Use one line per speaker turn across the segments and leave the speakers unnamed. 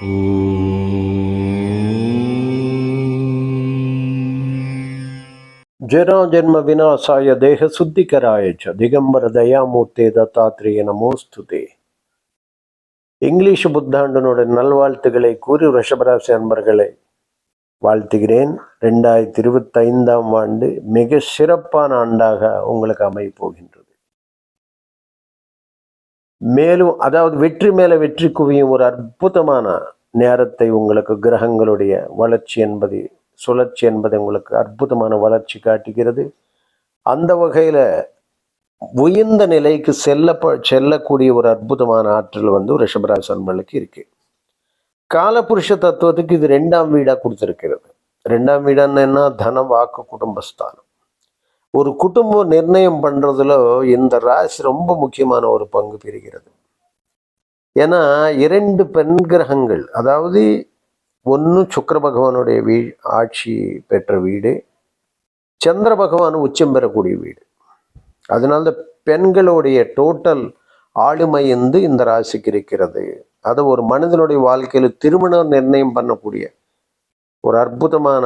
ஜெராஜன்ம விநாசாய தேக சுத்திகராயச்ச திகம்பர தயாமூர்த்தே தத்தாத்ரேய நமோஸ்துதே இங்கிலீஷ் புத்தாண்டனுடைய நல்வாழ்த்துக்களை கூறி ரிஷபராசி அன்பர்களை வாழ்த்துகிறேன். ரெண்டாயிரத்தி இருபத்தைந்தாம் ஆண்டு மிக சிறப்பான ஆண்டாக உங்களுக்கு அமைப்போகின்றது மேலும் அதாவது வெற்றி மேலே வெற்றி குவியும் ஒரு அற்புதமான நேரத்தை உங்களுக்கு கிரகங்களுடைய வளர்ச்சி என்பது சுழற்சி என்பது உங்களுக்கு அற்புதமான வளர்ச்சி காட்டுகிறது. அந்த வகையில் உயர்ந்த நிலைக்கு செல்ல செல்லக்கூடிய ஒரு அற்புதமான ஆற்றல் வந்து ரிஷபராசி அன்பளுக்கு இருக்கு. காலபுருஷ தத்துவத்துக்கு இது ரெண்டாம் வீடாக கொடுத்துருக்கிறது. ரெண்டாம் வீடான்னு என்ன? தனம் வாக்கு குடும்பஸ்தானம். ஒரு குடும்பம் நிர்ணயம் பண்றதுல இந்த ராசி ரொம்ப முக்கியமான ஒரு பங்கு பெறுகிறது. ஏன்னா இரண்டு பெண் கிரகங்கள் அதாவது ஒன்று சுக்கர பகவானுடைய வீ ஆட்சி பெற்ற வீடு சந்திர பகவான் உச்சம் பெறக்கூடிய வீடு. அதனால தான் பெண்களுடைய டோட்டல் ஆளுமை வந்து இந்த ராசிக்கு இருக்கிறது. அது ஒரு மனிதனுடைய வாழ்க்கையில் திருமணம் நிர்ணயம் பண்ணக்கூடிய ஒரு அற்புதமான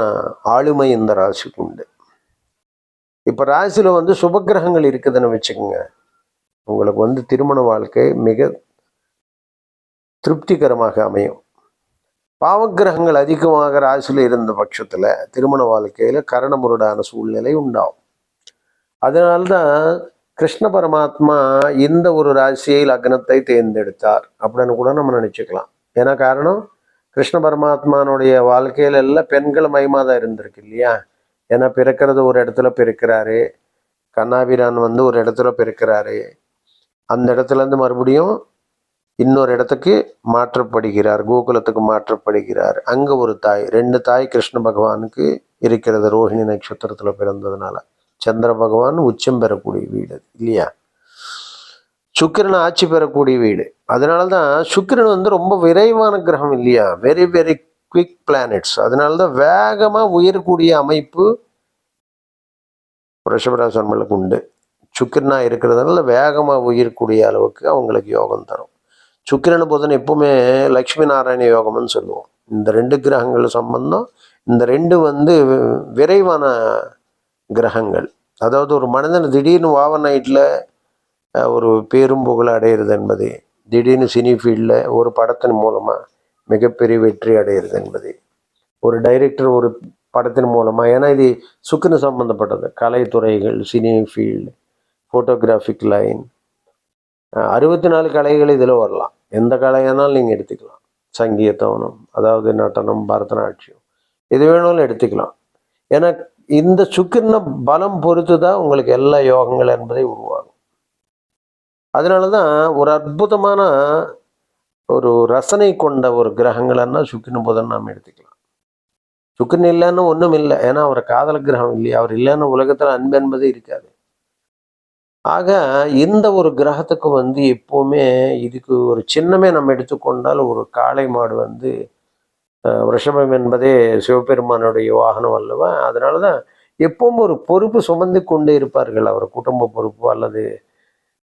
ஆளுமை இந்த ராசிக்கு உண்டு. இப்போ ராசியில் வந்து சுபக்கிரகங்கள் இருக்குதுன்னு வச்சுக்கோங்க. உங்களுக்கு வந்து திருமண வாழ்க்கை மிக திருப்திகரமாக அமையும். பாவக்கிரகங்கள் அதிகமாக ராசியில் இருந்த பட்சத்தில் திருமண வாழ்க்கையில் கரணமுருடான சூழ்நிலை உண்டாகும். அதனால்தான் கிருஷ்ண பரமாத்மா இந்த ஒரு ராசியை லக்னத்தை தேர்ந்தெடுத்தார் அப்படின்னு கூட நம்ம நினச்சிக்கலாம். ஏன்னா காரணம் கிருஷ்ண பரமாத்மானுடைய வாழ்க்கையில எல்லாம் பெண்கள் மயமாக தான் இருந்திருக்கு இல்லையா? ஏன்னா பிறக்கிறது ஒரு இடத்துல பிறக்கிறாரு. கண்ணாபிரான் வந்து ஒரு இடத்துல பிறக்கிறாரு. அந்த இடத்துலேருந்து மறுபடியும் இன்னொரு இடத்துக்கு மாற்றப்படுகிறார். கோகுலத்துக்கு மாற்றப்படுகிறார். அங்கே ஒரு தாய் ரெண்டு தாய் கிருஷ்ண பகவானுக்கு இருக்கிறது ரோஹிணி நட்சத்திரத்தில் பிறந்ததுனால. சந்திர பகவான் உச்சம் பெறக்கூடிய வீடு இல்லையா? சுக்கிரன் ஆட்சி பெறக்கூடிய வீடு. அதனால தான் சுக்கிரன் வந்து ரொம்ப விரைவான கிரகம் இல்லையா? வெரி வெரி குவிக் பிளானட்ஸ் அதனால தான் வேகமாக உயரக்கூடிய அமைப்பு ரிஷபராசன்மலுக்கு உண்டு. சுக்கிரனா இருக்கிறதுனால வேகமாக உயிரக்கூடிய அளவுக்கு அவங்களுக்கு யோகம் தரும். சுக்கிரன் புதன் எப்பவுமே லக்ஷ்மி நாராயண யோகம்னு சொல்லுவோம். இந்த ரெண்டு கிரகங்கள் சம்பந்தம். இந்த ரெண்டு வந்து விரைவான கிரகங்கள். அதாவது ஒரு மனிதன் திடீர்னு வாவ நைட்டில் ஒரு பேரும் புகழ் அடையிறது என்பது திடீர்னு சினி ஃபீல்டில் ஒரு படத்தின் மூலமாக மிகப்பெரிய வெற்றி அடையிறது என்பது. ஒரு டைரக்டர் ஒரு படத்தின் மூலமாக ஏன்னா இது சுக்குன்னு சம்மந்தப்பட்டது கலைத்துறைகள் சினி ஃபீல்டு ஃபோட்டோகிராஃபிக் லைன் அறுபத்தி நாலு கலைகள் இதில் வரலாம். எந்த கலையானாலும் நீங்கள் எடுத்துக்கலாம். சங்கீதவனம் அதாவது நடனம் பரதநாட்டியம் எது வேணாலும் எடுத்துக்கலாம். ஏன்னா இந்த சுக்கிரன பலம் பொறுத்து தான் உங்களுக்கு எல்லா யோகங்கள் என்பதை உருவாகும். அதனால தான் ஒரு அற்புதமான ஒரு ரசனை கொண்ட ஒரு கிரகங்கள்னா சுக்கிரன் புதன் நாம் எடுத்துக்கலாம். சுக்கிரன் இல்லைன்னு ஒன்றும் இல்லை. ஏன்னா அவர் காதல கிரகம் இல்லையா? அவர் இல்லைன்னு உலகத்தில் அன்பு என்பதே இருக்காது. ஆக இந்த ஒரு கிரகத்துக்கு வந்து எப்போவுமே இதுக்கு ஒரு சின்னமே நம்ம எடுத்துக்கொண்டால் ஒரு காளை மாடு வந்து ரிஷபம் என்பதே சிவபெருமானுடைய வாகனம் அல்லவா? அதனால தான் எப்பவும் ஒரு பொறுப்பு சுமந்து கொண்டே இருப்பார்கள். அவர் குடும்ப பொறுப்பு அல்லது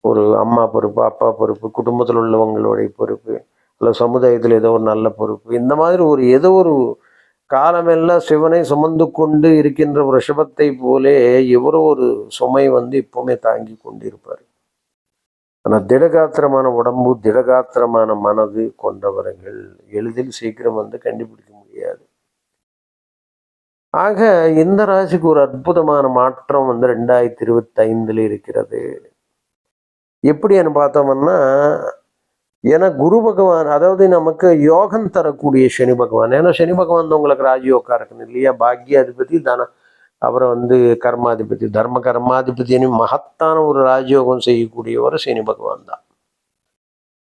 ஒரு அம்மா பொறுப்பு அப்பா பொறுப்பு குடும்பத்தில் உள்ளவங்களுடைய பொறுப்பு இல்லை சமுதாயத்தில் ஏதோ ஒரு நல்ல பொறுப்பு இந்த மாதிரி ஒரு ஏதோ ஒரு காலமெல்லாம் சிவனை சுமந்து கொண்டு இருக்கின்ற ரிஷபத்தை போலே எவரோ ஒரு சுமை வந்து இப்போவுமே தாங்கி கொண்டிருப்பார். ஆனால் திடகாத்திரமான உடம்பு திடகாத்திரமான மனது கொண்டவர்கள் எளிதில் சீக்கிரம் வந்து கண்டுபிடிக்க முடியாது. ஆக இந்த ராசிக்கு ஒரு அற்புதமான மாற்றம் வந்து ரெண்டாயிரத்தி இருபத்தி ஐந்தில் இருக்கிறது. எப்படின்னு பார்த்தோம்னா ஏன்னா குரு பகவான் அதாவது நமக்கு யோகம் தரக்கூடிய சனி பகவான். ஏன்னா சனி பகவான் உங்களுக்கு ராஜயோகா இருக்கணும் இல்லையா? பாக்யாதிபதி தான அவரை வந்து கர்மாதிபதி தர்ம கர்மாதிபதினு மகத்தான ஒரு ராஜயோகம் செய்யக்கூடியவர் சனி பகவான் தான்.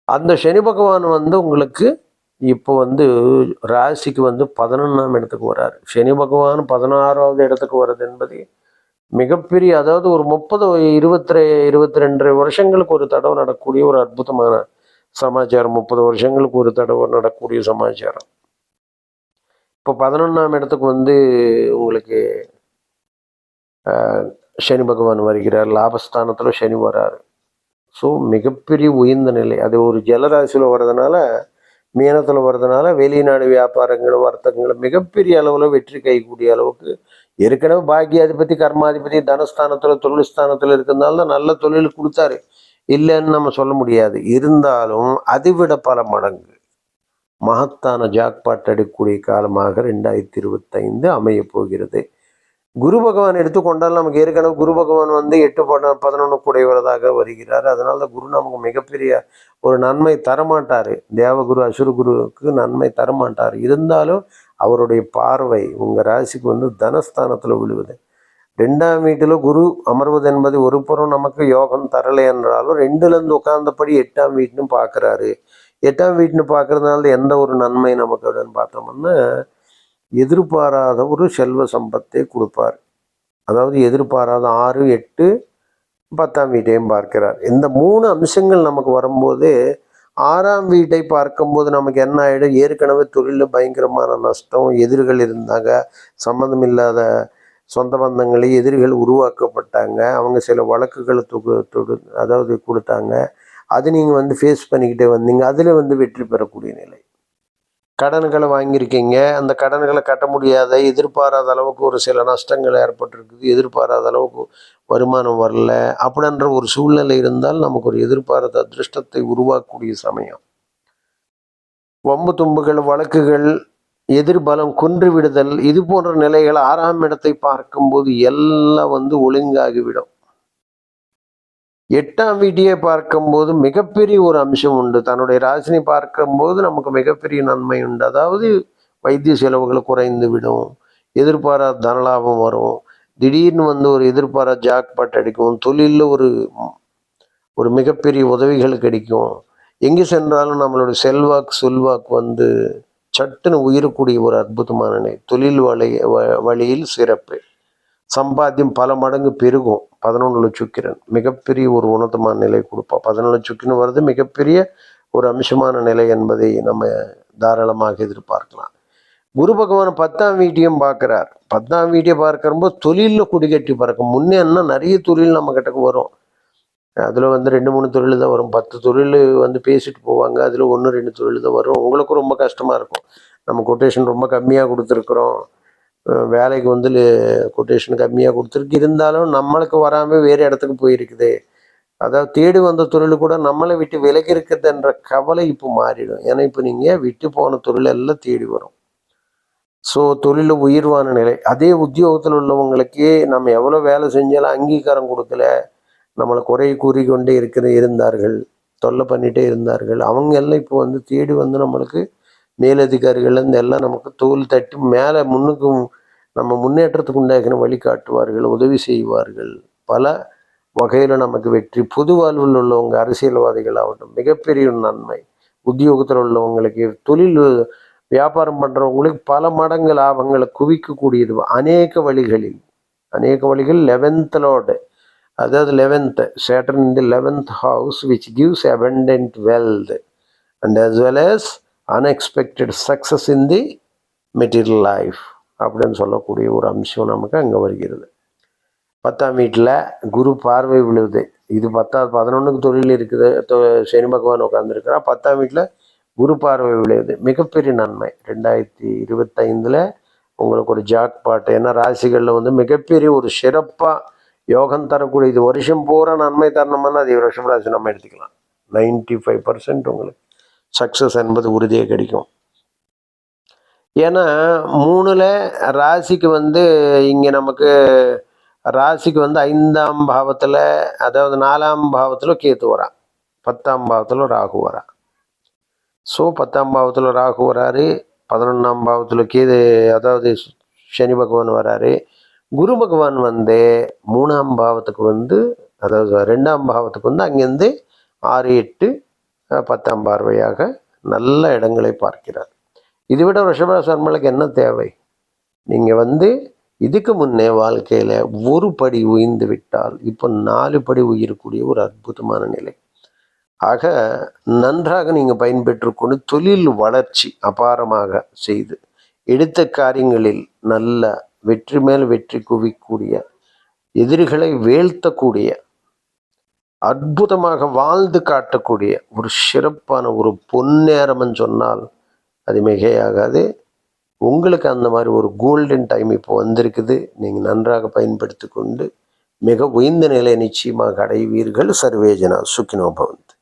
அந்த சனி பகவான் வந்து உங்களுக்கு இப்போ வந்து ராசிக்கு வந்து பதினொன்றாம் இடத்துக்கு வர்றாரு சனி பகவான் பதினாறாவது இடத்துக்கு வர்றது என்பது மிகப்பெரிய அதாவது ஒரு முப்பது இருபத்தி இருபத்தி ரெண்டு வருஷங்களுக்கு ஒரு தடவை நடக்கக்கூடிய ஒரு அற்புதமான சமாச்சாரம். முப்பது வருஷங்களுக்கு ஒரு தடவை நடக்கக்கூடிய சமாச்சாரம். இப்போ பதினொன்றாம் இடத்துக்கு வந்து உங்களுக்கு சனி பகவான் வருகிறார். லாபஸ்தானத்தில் சனி வராரு. ஸோ மிகப்பெரிய உயர்ந்த நிலை. அது ஒரு ஜலராசியில் வர்றதுனால மீனத்தில் வர்றதுனால வெளிநாடு வியாபாரங்களும் வர்த்தகங்களும் மிகப்பெரிய அளவில் வெற்றி கைக்கூடிய அளவுக்கு ஏற்கனவே பாக்கியாதிபதி கர்மாதிபதி தனஸ்தானத்தில் தொழில் ஸ்தானத்தில் இருக்கிறதுனால தான் நல்ல தொழில் கொடுத்தாரு. இல்லைன்னு நம்ம சொல்ல முடியாது. இருந்தாலும் அதுவிட பல மடங்கு. மகத்தான ஜாக்பாட் அடிக்கக்கூடிய காலமாக ரெண்டாயிரத்தி இருபத்தைந்து அமைய போகிறது. குரு பகவான் எடுத்துக்கொண்டால் நமக்கு ஏற்கனவே குரு பகவான் வந்து எட்டு பட பதினொன்று கூடையவரதாக வருகிறார். அதனால தான் குரு நமக்கு மிகப்பெரிய ஒரு நன்மை தரமாட்டார். தேவகுரு அசுரகுருவுக்கு நன்மை தரமாட்டார். இருந்தாலும் அவருடைய பார்வை உங்கள் ராசிக்கு வந்து தனஸ்தானத்தில் விழுவது. ரெண்டாம் வீட்டில் குரு அமர்வது என்பது ஒரு புறம் நமக்கு யோகம் தரலை என்றாலும் ரெண்டுலேருந்து உட்கார்ந்தபடி எட்டாம் வீட்டுன்னு பார்க்குறாரு எட்டாம் வீட்டுன்னு பார்க்குறதுனால எந்த ஒரு நன்மை நமக்கு அப்படின்னு பார்த்தோம்னா எதிர்பாராத ஒரு செல்வ சம்பத்தை கொடுப்பார். அதாவது எதிர்பாராத ஆறு எட்டு பத்தாம் வீட்டையும் பார்க்கிறார். இந்த மூணு அம்சங்கள் நமக்கு வரும்போது ஆறாம் வீட்டை பார்க்கும்போது நமக்கு என்ன ஆகிடும் ஏற்கனவே தொழிலில் பயங்கரமான நஷ்டம் எதிரிகள் இருந்தாங்க சம்மந்தம் இல்லாத சொந்த பந்தங்களே எதிரிகள் உருவாக்கப்பட்டாங்க அவங்க சில வழக்குகளை தொகு தொடு அதாவது கொடுத்தாங்க அது நீங்கள் வந்து ஃபேஸ் பண்ணிக்கிட்டே வந்தீங்க அதில் வந்து வெற்றி பெறக்கூடிய நிலை. கடன்களை வாங்கியிருக்கீங்க. அந்த கடன்களை கட்ட முடியாத எதிர்பாராத அளவுக்கு ஒரு சில நஷ்டங்கள் ஏற்பட்டிருக்குது. எதிர்பாராத அளவுக்கு வருமானம் வரல. அப்படின்ற ஒரு சூழ்நிலை இருந்தால் நமக்கு ஒரு எதிர்பாராத அதிர்ஷ்டத்தை உருவாக்கக்கூடிய சமயம். வம்பு தும்புகள் வழக்குகள் எதிர்பலம் குன்று விடுதல் இது போன்ற நிலைகள் ஆறாம் இடத்தை பார்க்கும்போது எல்லாம் வந்து ஒழுங்காகிவிடும். எட்டாம் வீட்டையே பார்க்கும்போது மிகப்பெரிய ஒரு அம்சம் உண்டு. தன்னுடைய ராசினி பார்க்கும்போது நமக்கு மிகப்பெரிய நன்மை உண்டு. அதாவது வைத்திய செலவுகள் குறைந்து விடும். எதிர்பாராத தனலாபம் வரும். திடீர்னு வந்து ஒரு எதிர்பாராத ஜாக்பாட் அடிக்கும். தொழிலில் ஒரு ஒரு மிகப்பெரிய உதவிகள் கிடைக்கும். எங்கே சென்றாலும் நம்மளுடைய செல்வாக்கு செல்வாக்கு வந்து சட்டுன்னு உயிரக்கூடிய ஒரு அற்புதமான நிலை. தொழில் வழி வ- வழியில் சிறப்பு. சம்பாத்தியம் பல மடங்கு பெருகும். பதினொன்றில் சுக்கிரன் மிகப்பெரிய ஒரு உன்னதமான நிலை கொடுப்பான் பதினொன்று சுக்கிரன் வருது. மிகப்பெரிய ஒரு அம்சமான நிலை என்பதை நம்ம தாராளமாக எதிர்பார்க்கலாம். குரு பகவான் பத்தாம் வீட்டையும் பார்க்குறார். பத்தாம் வீட்டை பார்க்குறப்போ தொழிலில் குடிகட்டி பறக்கும். முன்னேன்னா நிறைய தொழில் நம்ம கிட்டக்கு வரும். அதில் வந்து ரெண்டு மூணு தொழில் தான் வரும். பத்து தொழில் வந்து பேசிட்டு போவாங்க. அதில் ஒன்று ரெண்டு தொழில் தான் வரும். உங்களுக்கும் ரொம்ப கஷ்டமாக இருக்கும். நம்ம கொட்டேஷன் ரொம்ப கம்மியாக கொடுத்துருக்குறோம். வேலைக்கு வந்து கொட்டேஷன் கம்மியாக கொடுத்துருக்கு. இருந்தாலும் நம்மளுக்கு வராமல் வேறு இடத்துக்கு போயிருக்குது. அதாவது தேடி வந்த தொழில் கூட நம்மளை விட்டு விலகி இருக்குதுன்ற கவலை இப்போ மாறிடும். ஏன்னா இப்போ நீங்கள் விட்டு போன தொழில் எல்லாம் தேடி வரும். ஸோ தொழிலில் உயிர்வான நிலை. அதே உத்தியோகத்தில் உள்ளவங்களுக்கு நம்ம எவ்வளோ வேலை செஞ்சாலும் அங்கீகாரம் கொடுக்கல. நம்மளை குறை கூறிக்கொண்டே இருக்கிற இருந்தார்கள் தொல்லை பண்ணிகிட்டே இருந்தார்கள். அவங்க எல்லாம் இப்போ வந்து தேடி வந்து நம்மளுக்கு மேலதிகாரிகள் இருந்து எல்லாம் நமக்கு தோல் தட்டி மேலே முன்னுக்கு நம்ம முன்னேற்றத்துக்கு உண்டாகின வழிகாட்டுவார்கள் உதவி செய்வார்கள். பல வகையில் நமக்கு வெற்றி. பொது வாழ்வில் உள்ளவங்க அரசியல்வாதிகள் ஆகட்டும் மிகப்பெரிய நன்மை. உத்தியோகத்தில் உள்ளவங்களுக்கு தொழில் வியாபாரம் பண்ணுறவங்களுக்கு பல மடங்கு லாபங்களை குவிக்கக்கூடியது. அநேக வழிகளில் அநேக வழிகள் லெவன்த்தலோடு அதாவது eleventh Saturn in the eleventh house which gives abundant wealth and as well as unexpected success in the material life அப்படின்னு சொல்லக்கூடிய ஒரு அம்சம் நமக்கு அங்கே வருகிறது. பத்தாம் வீட்டில் குரு பார்வை விழுது. இது பத்தாவது பதினொன்றுக்கு தொழில் இருக்குது. தொ- சனி பகவான் உட்காந்துருக்கிறா பத்தாம் வீட்டில் குரு பார்வை விழுது. மிகப்பெரிய நன்மை. ரெண்டாயிரத்தி இருபத்தைந்தில் உங்களுக்கு ஒரு ஜாக் பாட்டு. ஏன்னா ராசிகளில் வந்து மிகப்பெரிய ஒரு சிறப்பாக யோகம் தரக்கூடிய இது வருஷம் பூரா நன்மை தரணும்னா அது வருஷம் ராசி நம்ம எடுத்துக்கலாம். நைன்டி ஃபைவ் பர்சன்ட் உங்களுக்கு சக்ஸஸ் என்பது உறுதியாக கிடைக்கும். ஏன்னா மூணுல ராசிக்கு வந்து இங்கே நமக்கு ராசிக்கு வந்து ஐந்தாம் பாவத்தில் அதாவது நாலாம் பாவத்தில் கேத்து வரான் பத்தாம் பாவத்தில் ராகு வரான் ஸோ பத்தாம் பாவத்தில் ராகு வராரு பதினொன்றாம் பாவத்தில் கேது அதாவது சனி பகவான் வராரு. குரு பகவான் வந்து மூணாம் பாவத்துக்கு வந்து அதாவது ரெண்டாம் பாவத்துக்கு வந்து அங்கேருந்து ஆறு எட்டு பத்தாம் பார்வையாக நல்ல இடங்களை பார்க்கிறார். இதை விட ரிஷபராசன்மலுக்கு என்ன தேவை? நீங்கள் வந்து இதுக்கு முன்னே வாழ்க்கையில் ஒரு படி உயர்ந்து விட்டால் இப்போ நாலு படி உயரக்கூடிய ஒரு அற்புதமான நிலை. ஆக நன்றாக நீங்கள் பயன்பெற்றுக்கொண்டு தொழில் வளர்ச்சி அபாரமாக செய்து எடுத்த காரியங்களில் நல்ல வெற்றி மேல் வெற்றி குவிக்கூடிய எதிரிகளை வீழ்த்தக்கூடிய அற்புதமாக வாழ்ந்து காட்டக்கூடிய ஒரு சிறப்பான ஒரு பொன்னேரம்னு சொன்னால் அது மிகையாகாது. உங்களுக்கு அந்த மாதிரி ஒரு கோல்டன் டைம் இப்போ வந்திருக்குது. நீங்கள் நன்றாக பயன்படுத்தி கொண்டு மிக உயர்ந்த நிலை நிச்சயமாக அடைவீர்கள். சர்வேஜனா சுக்கினோ பவந்த்